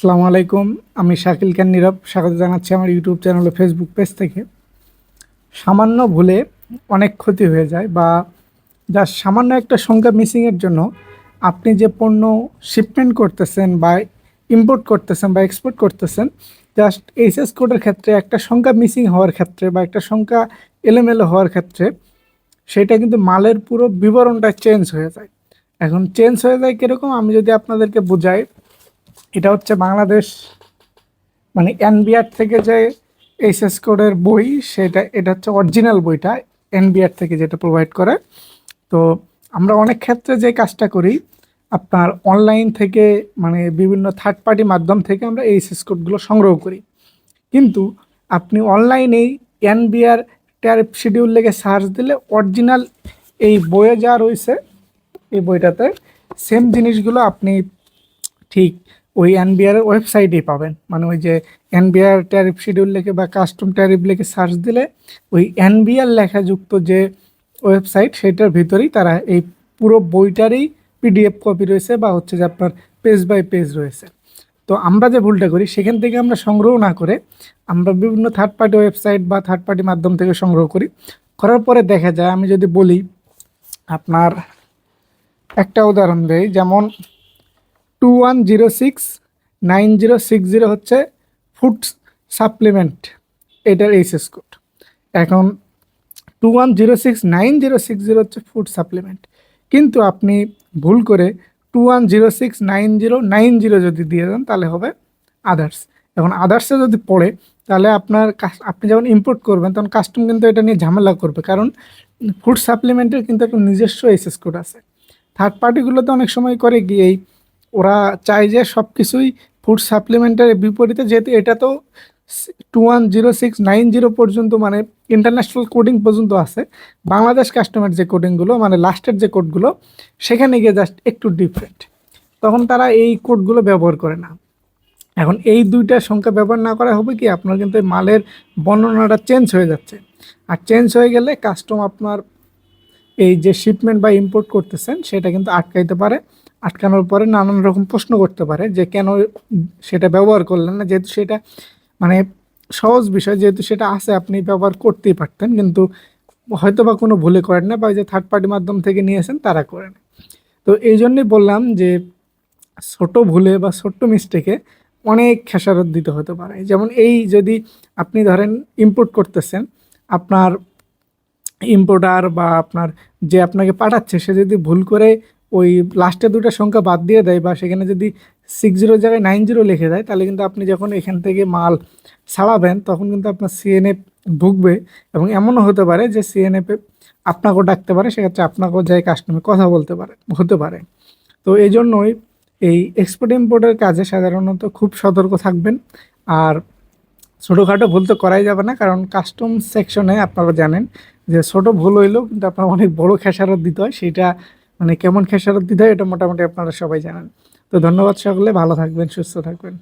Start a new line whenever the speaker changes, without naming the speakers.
আসসালামু আলাইকুম। আমি শাকিল খান নীরব। স্বাগত জানাচ্ছি আমার ইউটিউব চ্যানেল ও ফেসবুক পেজ থেকে। সামান্য ভুলে অনেক ক্ষতি হয়ে যায় বা যা সামান্য একটা সংখ্যা মিসিংয়ের জন্য আপনি যে পণ্য শিপমেন্ট করতেছেন বা ইম্পোর্ট করতেছেন বা এক্সপোর্ট করতেছেন জাস্ট এইচএস কোডের ক্ষেত্রে একটা সংখ্যা মিসিং হওয়ার ক্ষেত্রে বা একটা সংখ্যা এলোমেলো হওয়ার ক্ষেত্রে সেটা কিন্তু মালের পুরো বিবরণটা চেঞ্জ হয়ে যায়। এখন চেঞ্জ হয়ে যায় কীরকম? আমি যদি আপনাদেরকে বোঝাই এটা হচ্ছে বাংলাদেশ মানে এনবিআর থেকে যে এইচএস কোডের বই, সেটা, এটা হচ্ছে অরিজিনাল বইটা এনবিআর থেকে যেটা প্রোভাইড করে। তো আমরা অনেক ক্ষেত্রে যে কাজটা করি, আপনার অনলাইন থেকে মানে বিভিন্ন থার্ড পার্টি মাধ্যম থেকে আমরা এইচএস কোডগুলো সংগ্রহ করি। কিন্তু আপনি অনলাইনেই এনবিআর ট্যারিফ শিডিউল লেগে সার্চ দিলে অরিজিনাল এই বইয়ে যা রয়েছে, এই বইটাতে সেম জিনিসগুলো আপনি ঠিক ওই এনবিআর ওয়েবসাইটেই পাবেন। মানে ওই যে এনবিআর ট্যারিফ শিডিউল লেখে বা কাস্টম ট্যারিফ লেখে সার্চ দিলে ওই এনবিআর লেখাযুক্ত যে ওয়েবসাইট সেটার ভিতরেই তারা এই পুরো বইটারই পিডিএফ কপি রয়েছে বা হচ্ছে যে আপনার পেজ বাই পেজ রয়েছে। তো আমরা যে ভুলটা করি, সেখান থেকে আমরা সংগ্রহ না করে আমরা বিভিন্ন থার্ড পার্টি ওয়েবসাইট বা থার্ড পার্টি মাধ্যম থেকে সংগ্রহ করি। করার পরে দেখা যায়, আমি যদি বলি, আপনার একটা উদাহরণ দেই, যেমন two one zero six nine zero six zero হচ্ছে ফুড সাপ্লিমেন্ট এটার এইচএস কোড এখন two one zero six nine zero six zero হচ্ছে ফুড সাপ্লিমেন্ট কিন্তু আপনি ভুল করে two one zero six nine zero nine zero যদি দিয়ে দেন, তাহলে হবে আদার্স এখন আদার্সে যদি পড়ে, তাহলে আপনার আপনি যখন ইম্পোর্ট করবেন, তখন কাস্টম কিন্তু এটা নিয়ে ঝামেলা করবে। কারণ ফুড সাপ্লিমেন্টের কিন্তু একটা নিজস্ব এসএস কোড আছে। থার্ড পার্টিগুলোতে অনেক সময় করে গিয়েই ওরা চায় যে সব কিছুই ফুড সাপ্লিমেন্টের বিপরীতে, যেহেতু এটা তো two one zero six nine zero পর্যন্ত মানে ইন্টারন্যাশনাল কোডিং পর্যন্ত আছে। বাংলাদেশ কাস্টমার যে কোডিংগুলো মানে লাস্টের যে কোডগুলো সেখানে গিয়ে জাস্ট একটু ডিফারেন্ট তখন তারা এই কোডগুলো ব্যবহার করে না। এখন এই দুইটা সংখ্যা ব্যবহার না করা হবে কি? আপনার কিন্তু মালের বর্ণনাটা চেঞ্জ হয়ে যাচ্ছে। আর চেঞ্জ হয়ে গেলে কাস্টম আপনার এই যে শিপমেন্ট বা ইম্পোর্ট করতেছেন, সেটা কিন্তু আটকাইতে পারে। আটকানোর পরে নানান রকম প্রশ্ন করতে পারে যে কেন সেটা ব্যবহার করলেন না, যেহেতু সেটা মানে সহজ বিষয়, যেহেতু সেটা আছে, আপনি ব্যবহার করতেই পারতেন, কিন্তু হয়তো বা কোনো ভুলে করেন না বা যে থার্ড পার্টি মাধ্যম থেকে নিয়েছেন, তারা করেন তো এই জন্যই বললাম যে ছোট ভুলে বা ছোট্ট মিস্টেকে অনেক খেসারত দিতে হতে পারে। যেমন এই যদি আপনি ধরেন ইম্পোর্ট করতেছেন, আপনার ইম্পোর্টার বা আপনার যে আপনাকে পাঠাচ্ছে, সে যদি ভুল করে ওই লাস্টে দুটো সংখ্যা বাদ দিয়ে দেয় বা সেখানে যদি সিক্স জিরোর জায়গায় নাইন জিরো লিখে দেয়, তাহলে কিন্তু আপনি যখন এখান থেকে মাল ছাড়াবেন, তখন কিন্তু আপনার সিএনএফ ঢুকবে এবং এমনও হতে পারে যে সিএনএফে আপনাকেও ডাকতে পারে, সেক্ষেত্রে আপনাকেও যাই কাস্টমার কথা বলতে পারে, হতে পারে। তো এই জন্যই এই এক্সপোর্ট ইম্পোর্টের কাজে সাধারণত খুব সতর্ক থাকবেন। আর ছোটোখাটো ভুল তো করাই যাবে না, কারণ কাস্টম সেকশনে আপনারা জানেন যে ছোট ভুল হইলেও কিন্তু আপনার অনেক বড় খেসারত দিতে হয়, সেটা মানে কেমন খেসারত দিতে হয়, এটা মোটামুটি আপনারা সবাই জানেন। তো ধন্যবাদ সকলে, ভালো থাকবেন, সুস্থ থাকবেন।